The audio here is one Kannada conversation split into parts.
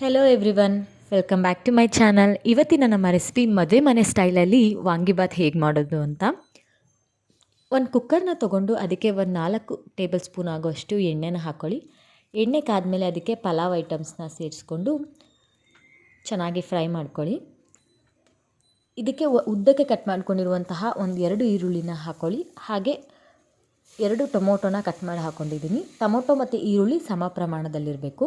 Hello everyone welcome back to my channel ಇವತ್ತಿನ ನಮ್ಮ ರೆಸಿಪಿ ಮದುವೆ ಮನೆ ಸ್ಟೈಲಲ್ಲಿ ವಾಂಗಿಬಾತ್ ಹೇಗೆ ಮಾಡೋದು ಅಂತ. ಒಂದು ಕುಕ್ಕರ್ನ ತೊಗೊಂಡು ಅದಕ್ಕೆ ಒಂದು ನಾಲ್ಕು ಟೇಬಲ್ ಸ್ಪೂನ್ ಆಗೋಷ್ಟು ಎಣ್ಣೆನ ಹಾಕ್ಕೊಳ್ಳಿ ಎಣ್ಣೆ ಕಾದ್ಮೇಲೆ ಅದಕ್ಕೆ ಪಲಾವ್ ಐಟಮ್ಸ್ನ ಸೇರಿಸ್ಕೊಂಡು ಚೆನ್ನಾಗಿ ಫ್ರೈ ಮಾಡ್ಕೊಳ್ಳಿ. ಇದಕ್ಕೆ ಉದ್ದಕ್ಕೆ ಕಟ್ ಮಾಡ್ಕೊಂಡಿರುವಂತಹ ಒಂದು ಎರಡು ಈರುಳ್ಳಿನ ಹಾಕ್ಕೊಳ್ಳಿ ಹಾಗೆ ಎರಡು ಟೊಮೊಟೊನ ಕಟ್ ಮಾಡಿ ಹಾಕ್ಕೊಂಡಿದ್ದೀನಿ ಟೊಮೊಟೊ ಮತ್ತು ಈರುಳ್ಳಿ ಸಮ ಪ್ರಮಾಣದಲ್ಲಿರಬೇಕು.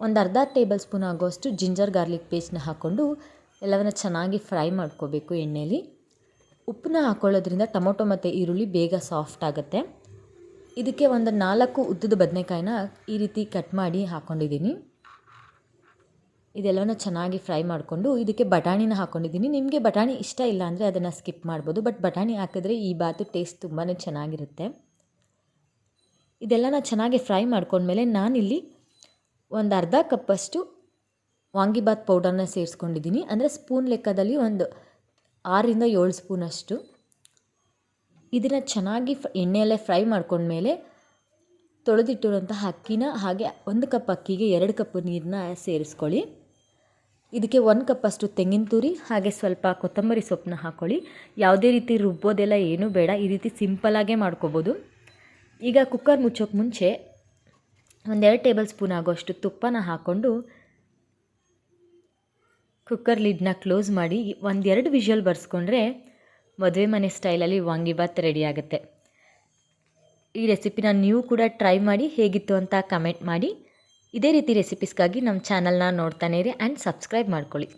ಒಂದು ಅರ್ಧ ಟೇಬಲ್ ಸ್ಪೂನ್ ಆಗೋಷ್ಟು ಜಿಂಜರ್ ಗಾರ್ಲಿಕ್ ಪೇಸ್ಟ್ನ ಹಾಕ್ಕೊಂಡು ಎಲ್ಲವನ್ನ ಚೆನ್ನಾಗಿ ಫ್ರೈ ಮಾಡ್ಕೋಬೇಕು ಎಣ್ಣೆಯಲ್ಲಿ ಉಪ್ಪನ್ನ ಹಾಕ್ಕೊಳ್ಳೋದ್ರಿಂದ ಟೊಮೊಟೊ ಮತ್ತು ಈರುಳ್ಳಿ ಬೇಗ ಸಾಫ್ಟ್ ಆಗುತ್ತೆ. ಇದಕ್ಕೆ ಒಂದು ನಾಲ್ಕು ಉದ್ದದ ಬದನೆಕಾಯಿನ ಈ ರೀತಿ ಕಟ್ ಮಾಡಿ ಹಾಕ್ಕೊಂಡಿದ್ದೀನಿ ಇದೆಲ್ಲವನ್ನ ಚೆನ್ನಾಗಿ ಫ್ರೈ ಮಾಡಿಕೊಂಡು ಇದಕ್ಕೆ ಬಟಾಣಿನ ಹಾಕ್ಕೊಂಡಿದ್ದೀನಿ ನಿಮಗೆ ಬಟಾಣಿ ಇಷ್ಟ ಇಲ್ಲ ಅಂದರೆ ಅದನ್ನು ಸ್ಕಿಪ್ ಮಾಡ್ಬೋದು. ಬಟ್ ಬಟಾಣಿ ಹಾಕಿದ್ರೆ ಈ ಬಾತು ಟೇಸ್ಟ್ ತುಂಬಾ ಚೆನ್ನಾಗಿರುತ್ತೆ. ಇದೆಲ್ಲನ ಚೆನ್ನಾಗಿ ಫ್ರೈ ಮಾಡ್ಕೊಂಡ್ಮೇಲೆ ನಾನಿಲ್ಲಿ ಒಂದು ಅರ್ಧ ಕಪ್ಪಷ್ಟು ವಾಂಗಿಬಾತ್ ಪೌಡರ್ನ ಸೇರಿಸ್ಕೊಂಡಿದ್ದೀನಿ ಅಂದರೆ ಸ್ಪೂನ್ ಲೆಕ್ಕದಲ್ಲಿ ಒಂದು ಆರರಿಂದ ಏಳು ಸ್ಪೂನಷ್ಟು ಇದನ್ನು ಚೆನ್ನಾಗಿ ಫ್ ಎಣ್ಣೆಯಲ್ಲೇ ಫ್ರೈ ಮಾಡ್ಕೊಂಡ್ಮೇಲೆ ತೊಳೆದಿಟ್ಟಿರುವಂಥ ಅಕ್ಕಿನ ಹಾಗೆ ಒಂದು ಕಪ್ ಅಕ್ಕಿಗೆ ಎರಡು ಕಪ್ ನೀರನ್ನ ಸೇರಿಸ್ಕೊಳ್ಳಿ. ಇದಕ್ಕೆ ಒಂದು ಕಪ್ಪಷ್ಟು ತೆಂಗಿನ ತುರಿ ಹಾಗೆ ಸ್ವಲ್ಪ ಕೊತ್ತಂಬರಿ ಸೊಪ್ಪನ್ನ ಹಾಕ್ಕೊಳ್ಳಿ ಯಾವುದೇ ರೀತಿ ರುಬ್ಬೋದೆಲ್ಲ ಏನೂ ಬೇಡ. ಈ ರೀತಿ ಸಿಂಪಲಾಗೇ ಮಾಡ್ಕೋಬೋದು. ಈಗ ಕುಕ್ಕರ್ ಮುಚ್ಚೋಕೆ ಮುಂಚೆ ಒಂದೆರಡು ಟೇಬಲ್ ಸ್ಪೂನ್ ಆಗೋಷ್ಟು ತುಪ್ಪನ ಹಾಕ್ಕೊಂಡು ಕುಕ್ಕರ್ ಲಿಡ್ನ ಕ್ಲೋಸ್ ಮಾಡಿ ಒಂದೆರಡು ವಿಷಲ್ ಬರ್ಸ್ಕೊಂಡ್ರೆ ಮದುವೆ ಮನೆ ಸ್ಟೈಲಲ್ಲಿ ವಾಂಗಿಬಾತ್ ರೆಡಿ ಆಗುತ್ತೆ. ಈ ರೆಸಿಪಿನ ನೀವು ಕೂಡ ಟ್ರೈ ಮಾಡಿ ಹೇಗಿತ್ತು ಅಂತ ಕಮೆಂಟ್ ಮಾಡಿ. ಇದೇ ರೀತಿ ರೆಸಿಪೀಸ್ಗಾಗಿ ನಮ್ಮ ಚಾನಲ್ನ ನೋಡ್ತಾನೆ ಇರಿ ಆ್ಯಂಡ್ ಸಬ್ಸ್ಕ್ರೈಬ್ ಮಾಡ್ಕೊಳ್ಳಿ.